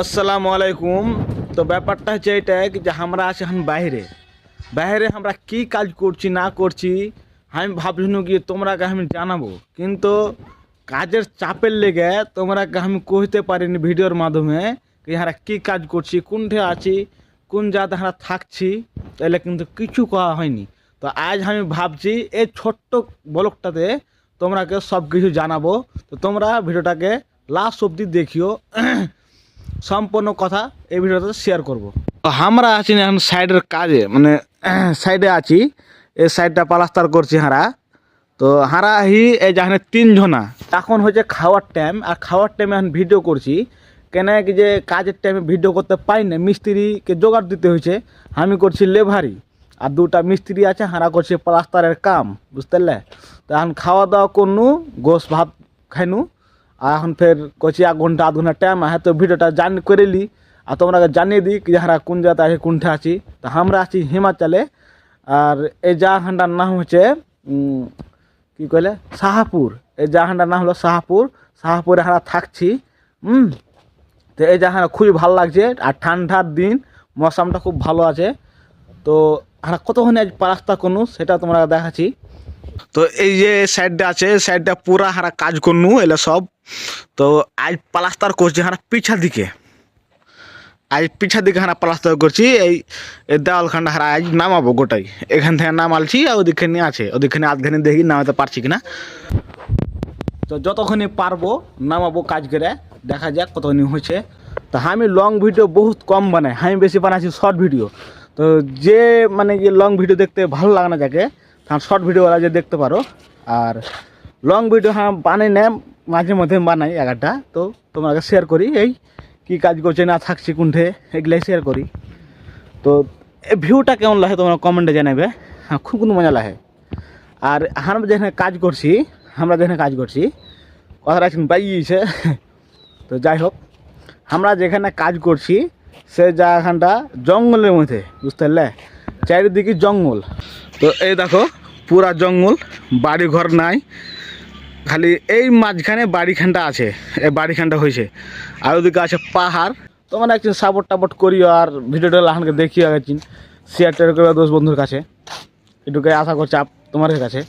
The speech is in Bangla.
আসসালামু আলাইকুম। তো ব্যাপারটা হচ্ছে এটাই যে আমরা আছি এখন বাইরে। বাইরে আমরা কি কাজ করছি, না করছি, আমি ভাবছিলাম কি তোমরাকে আমি জানাব। কিন্তু কাজের চাপের লেগে তোমরাকে আমি কহিতে পারিনি ভিডিওর মাধ্যমে কি আমরা কী কাজ করছি, কোনঠে আছি, কোন জায়গাতে আমরা থাকছি, তাহলে কিন্তু কিছু করা হয়নি। তো আজ আমি ভাবছি এই ছোট্ট ব্লগটাতে তোমরাকে সব কিছু জানাব। তো তোমরা ভিডিওটাকে লাস্ট অবধি দেখিও। সম্পূর্ণ কথা এই ভিডিওতে শেয়ার করব। আমরা আছি এখন সাইডের কাজে মানে সাইডে আছি। এই সাইডটা পালাস্তার করছি হারা তো হারা হি, এই যেখানে তিনজনা। এখন হচ্ছে খাওয়ার টাইম আর খাওয়ার টাইমে এখন ভিডিও করছি। কেন কি যে কাজের টাইমে ভিডিও করতে পারি না, মিস্ত্রিকে জোগাড় দিতে হয়েছে। আমি করছি লেভারি, আর দুটা মিস্ত্রি আছে হারা করছে প্লাস্টারের কাম, বুঝতে পারলে? তো এখন খাওয়া দাওয়া করনু গোস ভাত খাইনু। আর এখন ফের কচি এক ঘণ্টা, আধ ঘণ্টা টাইম আছে তো ভিডিওটা জান করে লি। আর তোমরা জানিয়ে দিই কি যারা কোন জায়গাতে আছে কোনটা আছি। তো আমরা আছি হিমাচলে, আর এই জায়গাটার নাম হচ্ছে কি কইলে? শাহাপুর। এই জায়গাটার নাম হলো শাহাপুর। শাহাপুরে আমরা থাকছি হুম তো এই জায়গাটা খুবই ভালো লাগছে। আর ঠান্ডার দিন, মৌসামটা খুব ভালো আছে। তো আমরা কতক্ষণে আজ রাস্তা কোনো সেটা তোমরা দেখাচ্ছি। তো এই যে সাইডটা আছে সাইডটা পুরা হারা কাজ করনু, এলে সব। তো আজ প্লাস্টার করছি হারা পিছা দিকে। আজ পিছা দিকে হারা প্লাস্টার করছি, এই দেওয়ালখানটা হারা আজ নামাবো গোটাই। এখান থেকে নামালছি আর ওদিকে নিয়ে আছে ওদিকে আধখানে দেখি নামাতে পারছি কিনা। তো যতক্ষণে পারব নামাবো কাজ করে, দেখা যাক কতক্ষণ হয়েছে। তো আমি লং ভিডিও বহুত কম বানাই, আমি বেশি বানাচ্ছি শর্ট ভিডিও তো যে মানে যে লং ভিডিও দেখতে ভালো লাগে না যাকে তার শর্ট ভিডিওওয়ালা যে দেখতে পারো, আর লং ভিডিও হ্যাঁ বানাই না মাঝে মধ্যে বানাই একটা তো তোমাকে শেয়ার করি, এই কি কাজ করছে, না থাকছি কোনঠে, এগুলাই শেয়ার করি। তো ভিউটা কেমন লাগে তোমরা কমেন্টে জানাবে হ্যাঁ খুব কিন্তু মজা লাগে। আর আমরা যেখানে কাজ করছি, আমরা যেখানে কাজ করছি, কথাটা এখন বাইছে তো যাই হোক, আমরা যেখানে কাজ করছি, সে জায়গাখানটা জঙ্গলের মধ্যে, বুঝতে পারলে? চারিদিকে জঙ্গল। তো এই দেখো পুরা জঙ্গল বাড়ি ঘর নাই। খালি এই মাঝখানে বাড়িখানটা আছে, এই বাড়িখানটা হয়েছে আর ওদিকে আছে পাহাড়। তোমরা একদিন সাপোর্ট টাপোর্ট করিও আর ভিডিওটা লাহানকে দেখিও একদিন। শেয়ার টেয়ার করবে দোষ বন্ধুর কাছে। এটুকুই আশা করছি তোমার কাছে।